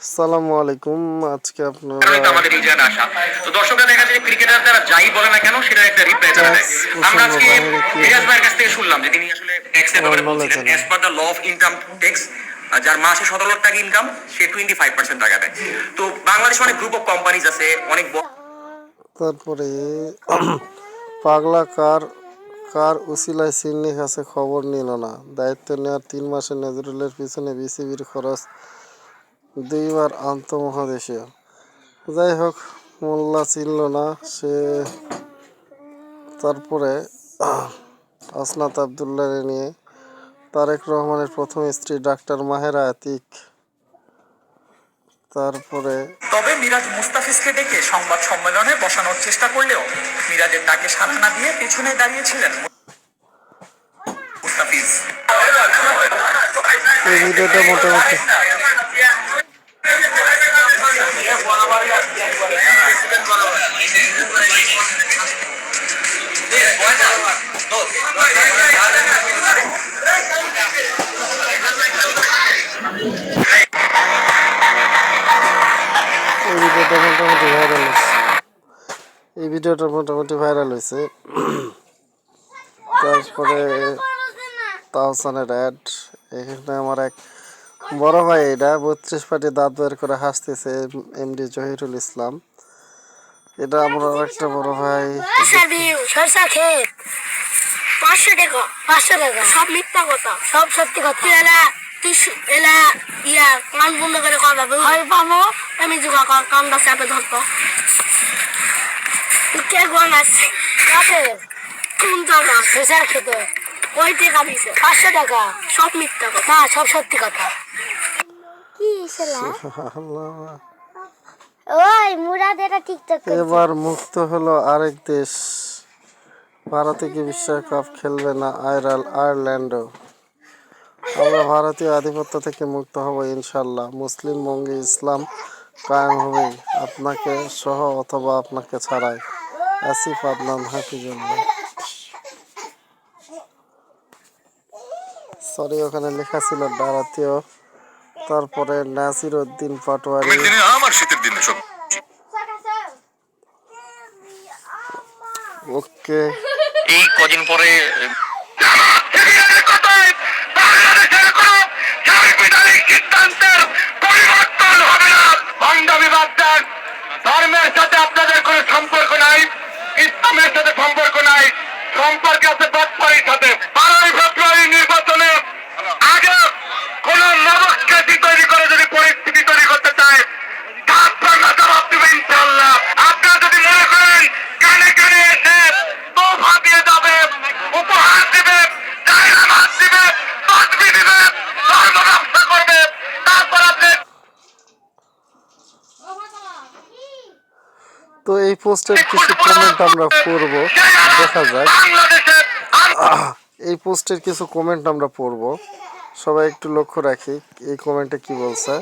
আসসালামু আলাইকুম আজকে আপনারা আমাদের এই আসা তো দর্শকরা দেখা যায় ক্রিকেটার তারা যাই বলে না কেন সেটা একটা রিপ্লাই তারা দেয় আমরা আজকে রিয়াজ ভাইয়ের কাছ থেকে শুনলাম যে তিনি আসলে ট্যাক্সের ব্যাপারে বলছিলেন as per the law of income tax যার মাসে সতেরো লাখ টাকা ইনকাম সে টোয়েন্টি ফাইভ পার্সেন্ট টাকা দেয়। তো বাংলাদেশে অনেক গ্রুপ অফ কোম্পানিজ আছে অনেক বড় তারপরে পাগলা কার উসিলায় সিন্নির কাছে খবর নিল না? দায়িত্ব নেওয়ার তিন মাসে নজরুলের পিছনে বিসিবির খরচ দুইবার আন্তঃমহাদেশীয়। যাই হোক, মোল্লা চিনল না, সে তারপরে আসনাত আবদুল্লাহ নিয়ে তারেক রহমানের প্রথম স্ত্রী ডাক্তার মাহেরা আতিক তারপরে তবে মিরাজ মুস্তাফিজকে ডেকে সংবাদ সম্মেলনে বসানোর চেষ্টা করলেও মিরাজের ডাকে সাড়া না দিয়ে পেছনে দাঁড়িয়েছিলেন মুস্তাফিজ। এই ভিডিওটা মোটামুটি ভিডিওটা মোটামুটি ভাইরাল হয়েছে। তারপরে তাহসানের অ্যাড এখানে আমার এক বড় ভাই এটা, বত্রিশ পাটি দাঁত বের করে হাসতেছে এমডি জহিরুল ইসলাম। এটা আমার একটা বড় ভাই। কান আমি কর কানটা চাপে ধরতো তুই কে গোন কোন টাকা সরষা খেতে। ওই টাকা দিছে? পাঁচশো টাকা। সব মিথ্যা কথা। সব সত্যি কথা। কি ওই মুরাদ এটা টিকটক এবার মুক্ত হলো আরেক দেশ। ভারতে কি বিশ্বকাপ খেলবে না আয়ারল আয়ারল্যান্ডও? আমরা ভারতীয় আধিপত্য থেকে মুক্ত হব ইনশাল্লাহ মুসলিম বঙ্গে ইসলাম কায়েম হবে। আপনাকে সহ অথবা আপনাকে ছাড়াই। আসিফ আদনান হাফিজুল্লাহ। সরি ওখানে লেখা ছিল ভারতীয় তারপরে নাসির উদ্দিন পাটোয়ারি আমার শীতের দিন সব। ওকে এই কদিন পরে ধর্মের সাথে আপনাদের কোনো সম্পর্ক নাই ইসলামের সাথে সম্পর্ক নাই সম্পর্ক আছে বাটপাড়ির সাথে বারোই ফেব্রুয়ারি নির্বাচনে আগে কোন নবখ্যাতি তৈরি করে যদি পরিস্থিতি তৈরি করতে চায় তার বাংলা জবাব দেবে ইনশাল্লাহ আপনারা যদি মনে করেন কানে কানে এসে তোফা দিয়ে যাবে উপহার দিবে জায়নামাজ দিবে তসবি দিবে ধর্ম রক্ষা করবে তারপর আপনি তো এই পোস্টের কিছু কমেন্ট আমরা পড়ব দেখা যাক। এই পোস্টের কিছু কমেন্ট আমরা পড়ব। সবাই একটু লক্ষ্য রাখি, এই কমেন্টে কি বলছে?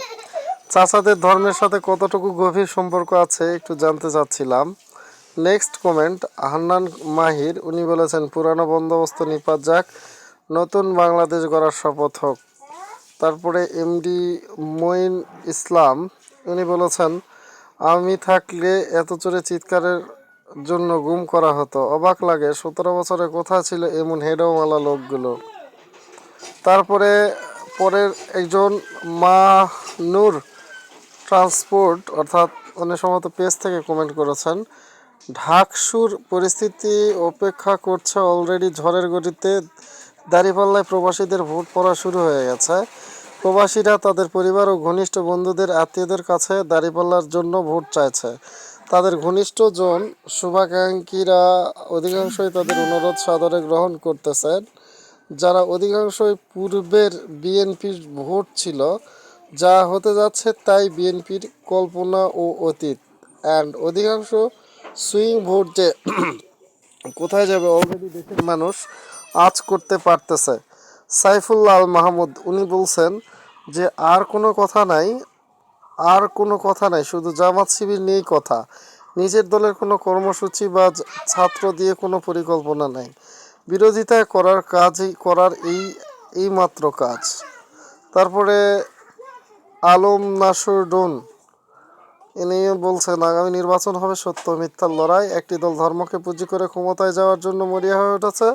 চাচাদের ধর্মের সাথে কতটুকু গভীর সম্পর্ক আছে একটু জানতে চাচ্ছিলাম। নেক্সট কমেন্ট হান্নান মাহির, উনি বলেছেন, পুরানো বন্দোবস্ত নিপাত যাক, নতুন বাংলাদেশ গড়ার শপথ হোক। তারপরে এমডি মঈন ইসলাম, উনি বলেছেন আমি থাকলে এত জোরে চিৎকারের জন্য গুম করা হতো। অবাক লাগে, সতেরো বছরে কোথায় ছিল এমন হেডওয়ালা লোকগুলো? তারপরে পরের একজন মা নূর ট্রান্সপোর্ট, অর্থাৎ উনি সম্ভবত পেজ থেকে কমেন্ট করেছেন, ঢাকসুর পরিস্থিতি অপেক্ষা করছে। অলরেডি ঝড়ের গতিতে দাঁড়িপাল্লায় প্রবাসীদের ভোট পড়া শুরু হয়ে গেছে। প্রবাসীরা তাদের পরিবার ও ঘনিষ্ঠ বন্ধুদের আত্মীয়দের কাছে দাঁড়িপাল্লার জন্য ভোট চাইছে। তাদের ঘনিষ্ঠ জন শুভাকাঙ্ক্ষীরা অধিকাংশই তাদের অনুরোধ সাদরে গ্রহণ করতেছেন। যারা অধিকাংশই পূর্বের বিএনপির ভোট ছিল, যা হতে যাচ্ছে তাই বিএনপির কল্পনা ও অতীত। অ্যান্ড অধিকাংশ সুইং ভোট যে কোথায় যাবে অলরেডি দেশের মানুষ আজ করতে পারতেছে। সাইফুল্লাহ মাহমুদ, উনি বলছেন যে আর কোনো কথা নাই, আর কোনো কথা নাই, শুধু জামাত শিবির নিয়েই কথা। নিজের দলের কোনো কর্মসূচি বা ছাত্র দিয়ে কোনো পরিকল্পনা নাই। বিরোধিতা করার কাজই, করার এই এই মাত্র কাজ। তারপরে আলম নাসুর ডুন, ইনি বলছেন, আগামী নির্বাচন হবে সত্য মিথ্যার লড়াই। একটি দল ধর্মকে পুঁজি করে ক্ষমতায় যাওয়ার জন্য মরিয়া হয়ে উঠেছে।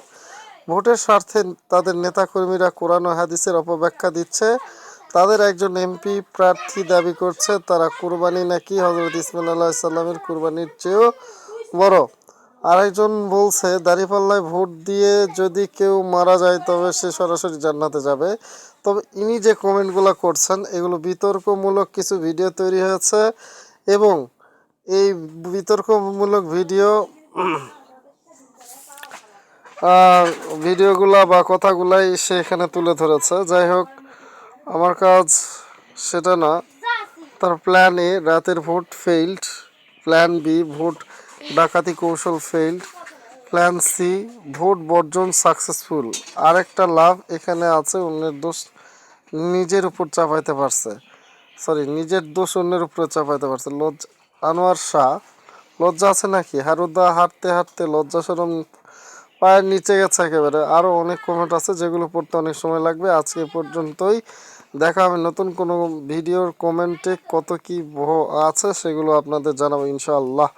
ভোটের স্বার্থে তাদের নেতাকর্মীরা কোরআন হাদিসের অপব্যাখ্যা দিচ্ছে। তাদের একজন এমপি প্রার্থী দাবি করছে, তারা কুরবানি নাকি হজরত ইসমাইল আল্লাহ সাল্লামের কুরবানির চেয়েও বড়। আরেকজন বলছে, দাঁড়িপাল্লায় ভোট দিয়ে যদি কেউ মারা যায়, তবে সে সরাসরি জান্নাতে যাবে। তবে ইনি যে কমেন্টগুলো করছেন, এগুলো বিতর্কমূলক কিছু ভিডিও তৈরি হয়েছে এবং এই বিতর্কমূলক ভিডিও ভিডিওগুলা বা কথাগুলাই সে এখানে তুলে ধরেছে। যাই হোক, আমার কাজ সেটা না। তার প্ল্যান এ রাতের vote failed plan B vote ডাকাতি কৌশল ফেইল্ড প্ল্যান সি ভোট বর্জন সাকসেসফুল আরেকটা লাভ এখানে আছে, অন্যের দোষ নিজের উপর চাপাইতে পারছে। সরি নিজের দোষ অন্যের উপরে চাপাইতে পারছে। লজ্জা আনোয়ার শাহ, লজ্জা আছে নাকি? হারুদা হাঁটতে হাঁটতে লজ্জা সরম পায়ের নিচে গেছে একেবারে। আরও অনেক কমেন্ট আছে যেগুলো পড়তে অনেক সময় লাগবে। আজকে পর্যন্তই। দেখা হবে নতুন কোনো ভিডিওর কমেন্টে কত কি আছে সেগুলো আপনাদের জানাব ইনশাআল্লাহ।